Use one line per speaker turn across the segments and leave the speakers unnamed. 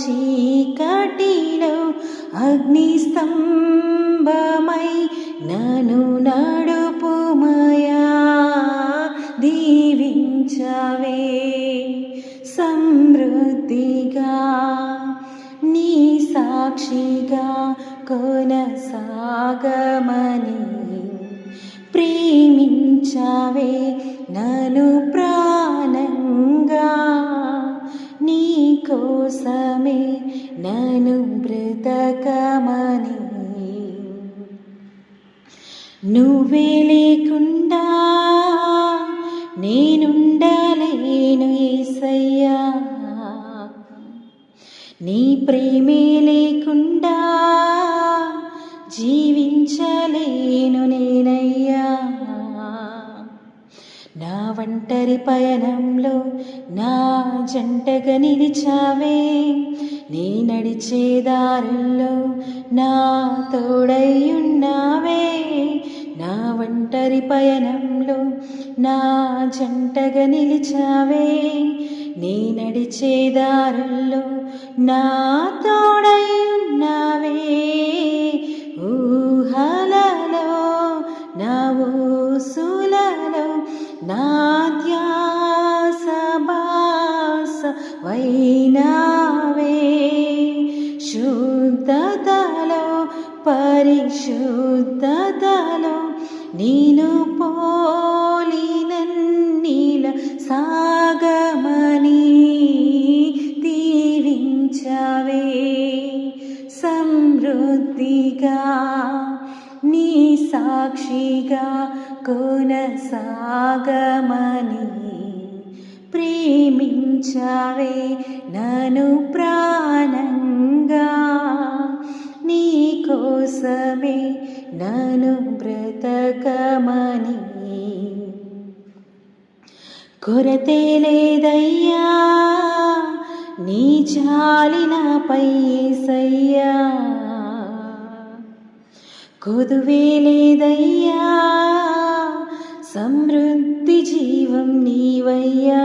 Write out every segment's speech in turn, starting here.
చీకటిలో అగ్నిస్తంభమై నను నడుపుమయా? దీవించవే సమృద్ధిగా నీ సాక్షిగా కొనసాగమని ప్రేమించవే నను ప్ర కోసమే నను బ్రతకమని నువ్వే లేకుండా నేనుండలేను ఏసయ్యా. నీ ప్రేమే లేకుండా జీవించలేను నేనయ్యా. నా ఒంటరి పయనంలో నా జంటగా నిలిచావే. నీ నడిచే దారుల్లో నా తోడయ్యున్నావే నా ఒంటరి పయనంలో నా జంటగా నిలిచావే. నీ నడిచే దారుల్లో నాతో నా ధ్యాస బాస వైనావే శుద్ధతలో పరిశుద్ధతలో నేను పోలినన్నీల సాగమని దీవించవే సమృద్ధిగా నీ సాక్షిగా కొనసాగమని ప్రేమించవే నను ప్రాణంగా నీ కోసమే నను బ్రతకమని కొరతే లేదయ్యా నీ చాలినపై సయ్యా కొదువే లేదయ్యా సమృద్ధి జీవం నీవయ్యా.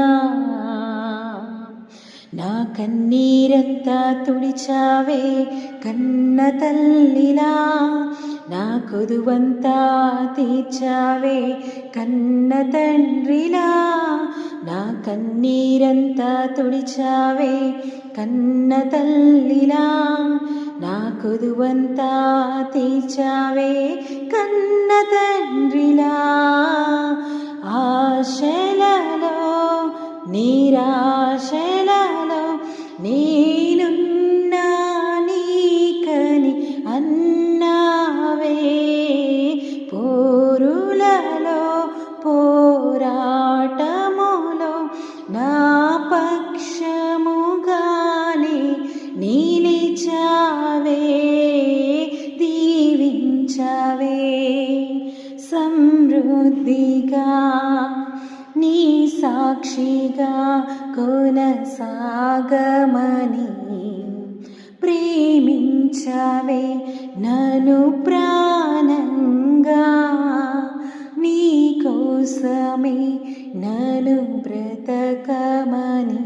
నా కన్నీరంతా తుడిచావే కన్న తల్లిలా నా కొదువంతా తీర్చావే కన్న తండ్రిలా. నా కన్నీరంతా తుడిచావే కన్న తల్లిలా కుదువంతా తీర్చావే కన్న తండ్రిలా ఆశలలో నిరాశలలో నేనున్నా నీకని అన్నావే పోరులలో పోరాటములో నా పక్షముగానే దీవించవే సమృద్ధిగా నీ సాక్షిగా కొనసాగమని ప్రేమించవే నను ప్రాణంగా. నీ కోసమే నను బ్రతకమని